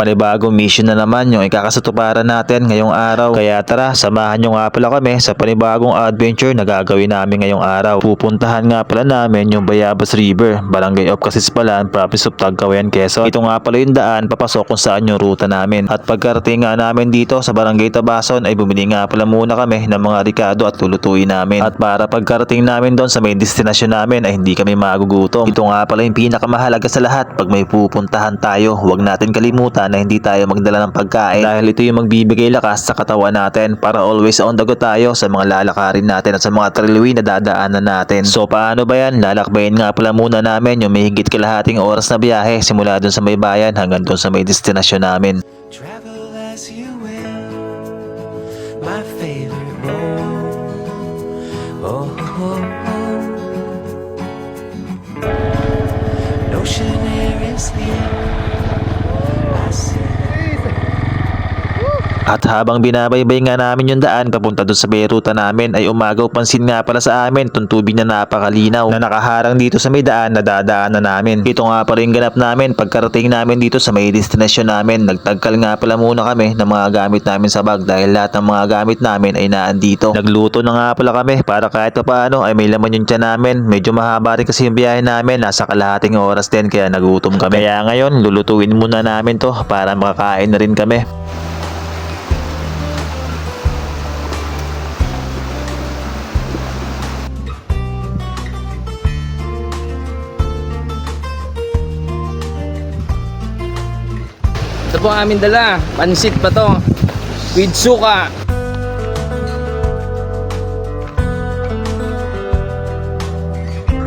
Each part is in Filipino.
panibagong mission na naman yung ikakasatuparan natin ngayong araw. Kaya tara, samahan nyo nga pala kami sa panibagong adventure na gagawin namin ngayong araw. Pupuntahan nga pala namin yung Bayabas River, Barangay of Kasispalan, Province of Tagkawayan, Quezon. Ito nga pala yung daan papasok kung saan yung ruta namin. At pagkarating nga namin dito sa Barangay Tabason ay bumili nga pala muna kami ng mga ricado at lulutuin namin. At para pagkarating namin doon sa main destination namin ay hindi kami magugutom. Ito nga pala yung pinakamahalaga sa lahat pag may pupuntahan tayo. Huwag natin kalimutan na hindi tayo magdala ng pagkain dahil ito yung magbibigay lakas sa katawan natin para always on the go tayo sa mga lalakarin natin at sa mga trilwi na dadaanan natin. So paano ba yan? Lalakbayin nga pala muna namin yung may higit kalahating oras na biyahe simula doon sa may bayan hanggang doon sa may destination namin. Travel as you will, my favorite role. Oh, oh, oh. Ocean air is near. At habang binabaybay nga namin yung daan papunta doon sa may ruta namin ay umagaw pansin nga pala sa amin itong tubig na napakalinaw na nakaharang dito sa may daan na dadaanan namin. Ito nga pala yung ganap namin pagkarating namin dito sa may destination namin. Nagtagkal nga pala muna kami ng mga gamit namin sa bag dahil lahat ng mga gamit namin ay naandito. Nagluto na nga pala kami para kahit pa paano ay may laman yung tiyan namin. Medyo mahaba rin kasi yung biyahe namin. Nasa kalahating oras din kaya nagutom kami. Kaya ngayon lulutuin muna namin to para makakain na rin kami. Ito po ang aming dala. Pansit pa to. With suka.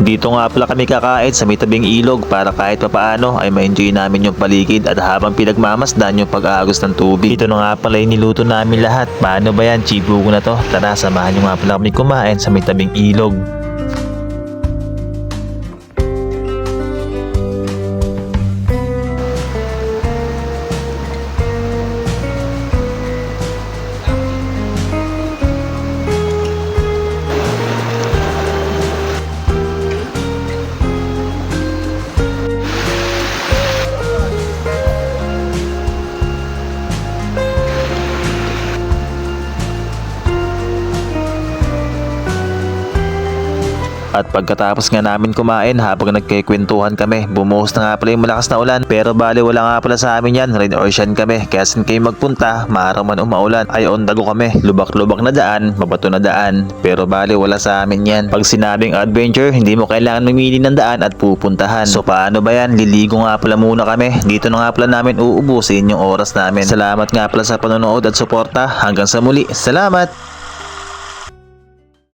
Dito nga pala kami kakain sa may ilog para kahit pa paano ay ma-enjoy namin yung paligid at habang pinagmamasdan yung pag-aagos ng tubig. Ito na nga pala yung niluto namin lahat. Paano ba yan? Chibugo na to. Tara, samahan nyo nga pala kami kumain sa may ilog. At pagkatapos nga namin kumain habang nagkikwentuhan kami, bumuhos na nga pala yung malakas na ulan. Pero bali wala nga pala sa amin yan, or shine kami. Kaya saan kayo magpunta, maaraw man o maulan, ay on the go kami. Lubak-lubak na daan, mabato na daan. Pero bali wala sa amin yan. Pag sinabing adventure, hindi mo kailangan mamili ng daan at pupuntahan. So paano ba yan? Liligo nga pala muna kami. Dito na nga pala namin uubusin yung oras namin. Salamat nga pala sa panonood at suporta. Hanggang sa muli. Salamat!